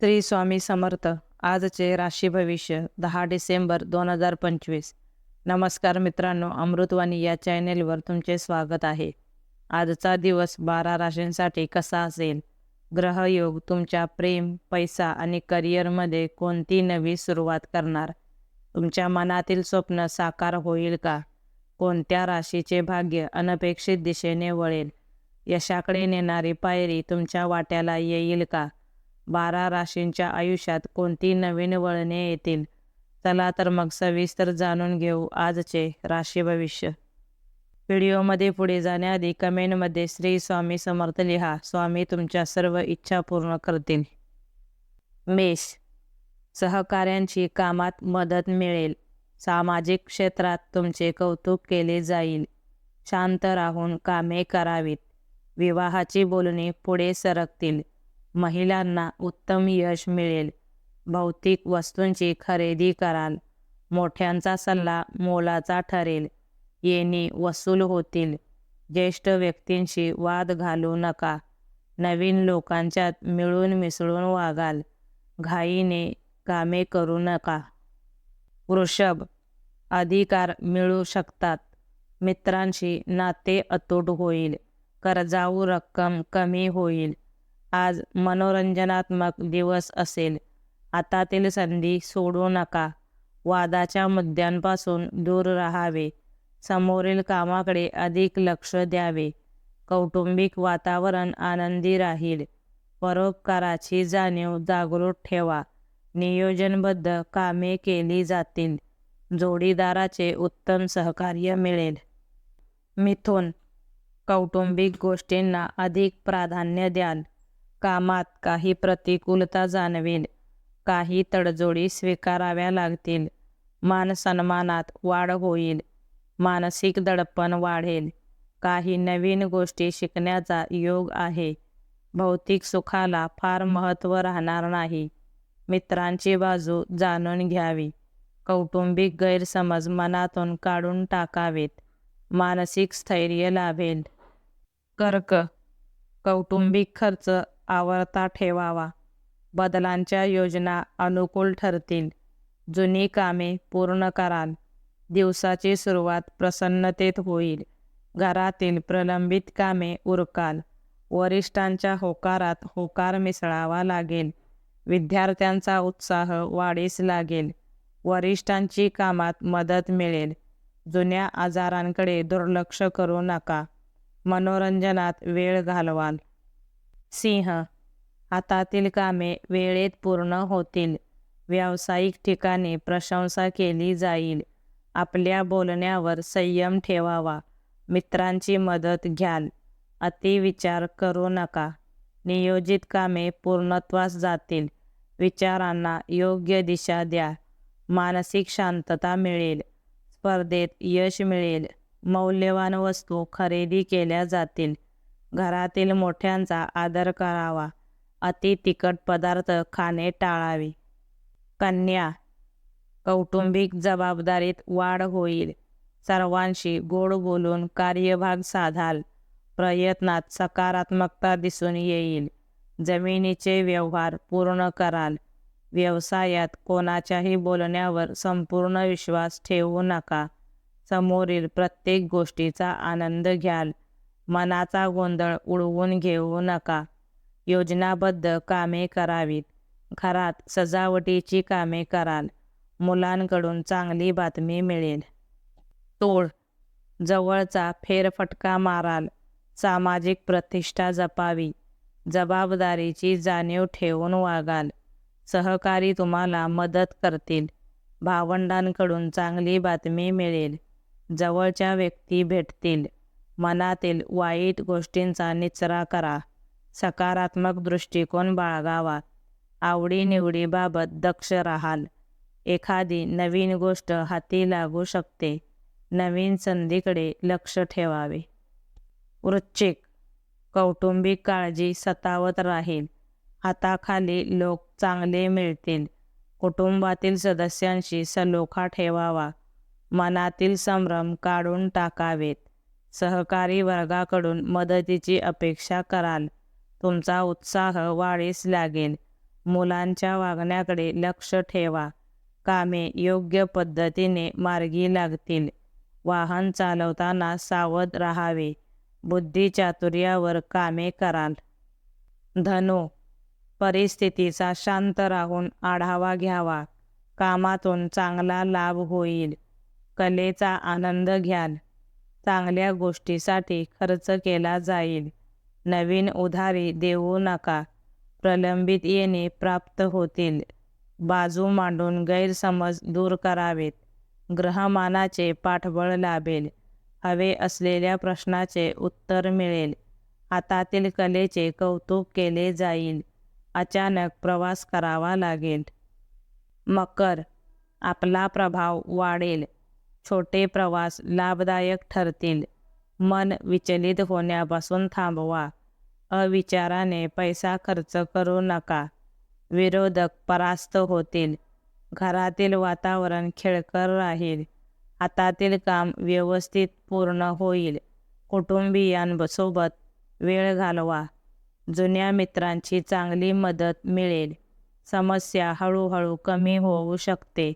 श्री स्वामी समर्थ. आजचे राशी भविष्य दहा डिसेंबर दोन हजार पंचवीस. नमस्कार मित्रांनो अमृतवाणी या चॅनेलवर तुमचे स्वागत आहे. आजचा दिवस बारा राशींसाठी कसा असेल? ग्रहयोग तुमच्या प्रेम पैसा आणि करिअरमध्ये कोणती नवी सुरुवात करणार? तुमच्या मनातील स्वप्न साकार होईल का? कोणत्या राशीचे भाग्य अनपेक्षित दिशेने वळेल? यशाकडे नेणारी पायरी तुमच्या वाट्याला येईल का? बारा राशींच्या आयुष्यात कोणती नवीन वळणे येतील? चला तर मग सविस्तर जाणून घेऊ आजचे राशी भविष्य. व्हिडिओमध्ये पुढे जाण्याआधी कमेंटमध्ये श्री स्वामी समर्थ लिहा. स्वामी तुमच्या सर्व इच्छा पूर्ण करतील. मेष. सहकाऱ्यांची कामात मदत मिळेल. सामाजिक क्षेत्रात तुमचे कौतुक केले जाईल. शांत राहून कामे करावीत. विवाहाची बोलणी पुढे सरकतील. महिलांना उत्तम यश मिळेल. भौतिक वस्तूंची खरेदी कराल. मोठ्यांचा सल्ला मोलाचा ठरेल. येणी वसूल होतील. ज्येष्ठ व्यक्तींशी वाद घालू नका. नवीन लोकांच्यात मिळून मिसळून वागाल. घाईने कामे करू नका. वृषभ अधिकार मिळू शकतात. मित्रांशी नाते अतूट होईल. कर्जाऊ रक्कम कमी होईल. आज मनोरंजनात्मक दिवस असेल. हातातील संधी सोडू नका. वादाच्या मुद्द्यांपासून दूर राहावे. समोरील कामाकडे अधिक लक्ष द्यावे. कौटुंबिक वातावरण आनंदी राहील. परोपकाराची जाणीव जागृत ठेवा. नियोजनबद्ध कामे केली जातील. जोडीदाराचे उत्तम सहकार्य मिळेल. मिथुन. कौटुंबिक गोष्टींना अधिक प्राधान्य द्याल. कामात काही प्रतिकूलता जाणवेल. काही तडजोडी स्वीकाराव्या लागतील. मान सन्मानात वाढ होईल. मानसिक दडपण वाढेल. काही नवीन गोष्टी शिकण्याचा योग आहे. भौतिक सुखाला फार महत्त्व राहणार नाही. मित्रांची बाजू जाणून घ्यावी. कौटुंबिक गैरसमज मनातून काढून टाकावेत. मानसिक स्थैर्य लाभेल. कर्क. कौटुंबिक खर्च आवर्ता ठेवावा. बदलांच्या योजना अनुकूल ठरतील. जुनी कामे पूर्ण कराल. दिवसाची सुरुवात प्रसन्नतेत होईल. घरातील प्रलंबित कामे उरकाल. वरिष्ठांच्या होकारात होकार मिसळावा लागेल. विद्यार्थ्यांचा उत्साह वाढीस लागेल. वरिष्ठांची कामात मदत मिळेल. जुन्या आजारांकडे दुर्लक्ष करू नका. मनोरंजनात वेळ घालवाल. सिंह हातातील कामे वेळेत पूर्ण होतील. व्यावसायिक ठिकाणी प्रशंसा केली जाईल. आपल्या बोलण्यावर संयम ठेवावा. मित्रांची मदत घ्याल. अतिविचार करू नका. नियोजित कामे पूर्णत्वास जातील. विचारांना योग्य दिशा द्या. मानसिक शांतता मिळेल. स्पर्धेत यश मिळेल. मौल्यवान वस्तू खरेदी केल्या जातील. घरातील मोठ्यांचा आदर करावा. अति तिखट पदार्थ खाणे टाळावे. कन्या कौटुंबिक जबाबदारीत वाढ होईल. सर्वांशी गोड बोलून कार्यभाग साधाल. प्रयत्नात सकारात्मकता दिसून येईल. जमिनीचे व्यवहार पूर्ण कराल. व्यवसायात कोणाच्याही बोलण्यावर संपूर्ण विश्वास ठेवू नका. समोरील प्रत्येक गोष्टीचा आनंद घ्याल. मनाचा गोंधळ उडवून घेऊ नका. योजनाबद्ध कामे करावीत. घरात सजावटीची कामे कराल. मुलांकडून चांगली बातमी मिळेल. तोड. जवळचा फेरफटका माराल. सामाजिक प्रतिष्ठा जपावी. जबाबदारीची जाणीव ठेवून वागाल. सहकारी तुम्हाला मदत करतील. भावंडांकडून चांगली बातमी मिळेल. जवळच्या व्यक्ती भेटतील. मनातील वाईट गोष्टींचा निचरा करा. सकारात्मक दृष्टिकोन बाळगावा. आवडीनिवडीबाबत दक्ष राहाल. एखादी नवीन गोष्ट हाती लागू शकते. नवीन संधीकडे लक्ष ठेवावे. वृश्चिक. कौटुंबिक काळजी सतावत राहील. हाताखाली लोक चांगले मिळतील. कुटुंबातील सदस्यांशी सलोखा ठेवावा. मनातील संभ्रम काढून टाकावेत. सहकारी वर्गाकडून मदतीची अपेक्षा कराल. तुमचा उत्साह वाढीस लागेल. मुलांच्या वागण्याकडे लक्ष ठेवा. कामे योग्य पद्धतीने मार्गी लागतील. वाहन चालवताना सावध राहावे. बुद्धिचातुर्यावर कामे कराल. धनु परिस्थितीचा शांत राहून आढावा घ्यावा. कामातून चांगला लाभ होईल. कलेचा आनंद घ्याल. चांगल्या गोष्टीसाठी खर्च केला जाईल. नवीन उधारी देऊ नका. प्रलंबित येणे प्राप्त होतील. बाजू मांडून गैरसमज दूर करावेत. ग्रहमानाचे पाठबळ लाभेल. हवे असलेल्या प्रश्नाचे उत्तर मिळेल. हातातील कलेचे कौतुक केले जाईल. अचानक प्रवास करावा लागेल. मकर आपला प्रभाव वाढेल. छोटे प्रवास लाभदायक ठरतील. मन विचलित होण्यापासून थांबवा. अविचाराने पैसा खर्च करू नका. विरोधक परास्त होतील. घरातील वातावरण खेळकर राहील. हातातील काम व्यवस्थित पूर्ण होईल. कुटुंबियांसोबत वेळ घालवा. जुन्या मित्रांची चांगली मदत मिळेल. समस्या हळूहळू कमी होऊ शकते.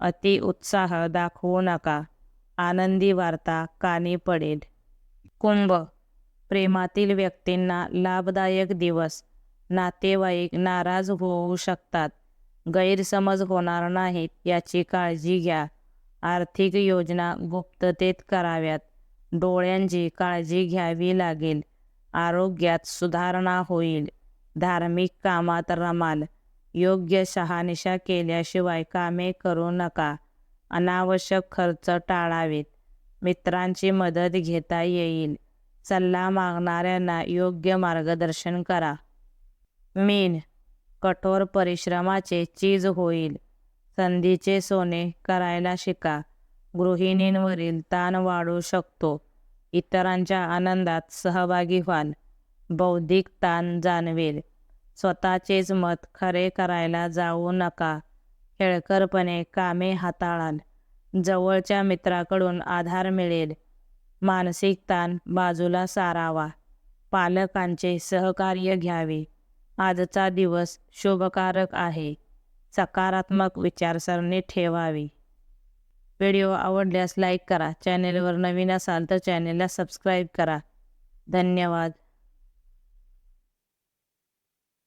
अति उत्साह दाखवू नका. आनंदी वार्ता कानी पडेल. कुंभ. प्रेमातील व्यक्तींना लाभदायक दिवस. नातेवाईक नाराज होऊ शकतात. गैरसमज होणार नाहीत याची काळजी घ्या. आर्थिक योजना गुप्ततेत कराव्यात. डोळ्यांची काळजी घ्यावी लागेल. आरोग्यात सुधारणा होईल. धार्मिक कामात रमाल. योग्य शहानिशा केल्याशिवाय कामे करू नका. अनावश्यक खर्च टाळावेत. मित्रांची मदत घेता येईल. सल्ला मागणाऱ्यांना योग्य मार्गदर्शन करा. मीन. कठोर परिश्रमाचे चीज होईल. संधीचे सोने करायला शिका. गृहिणींवरील ताण वाढू शकतो. इतरांच्या आनंदात सहभागी व्हाल. बौद्धिक ताण जाणवेल. स्वतःचेच मत खरे करायला जाऊ नका. खेळकरपणे कामे हाताळाल. जवळच्या मित्राकडून आधार मिळेल. मानसिक ताण बाजूला सारावा. पालकांचे सहकार्य घ्यावे. आजचा दिवस शुभकारक आहे. सकारात्मक विचारसरणी ठेवावी. व्हिडिओ आवडल्यास लाईक करा. चॅनेलवर नवीन असाल तर चॅनेलला सबस्क्राईब करा. धन्यवाद.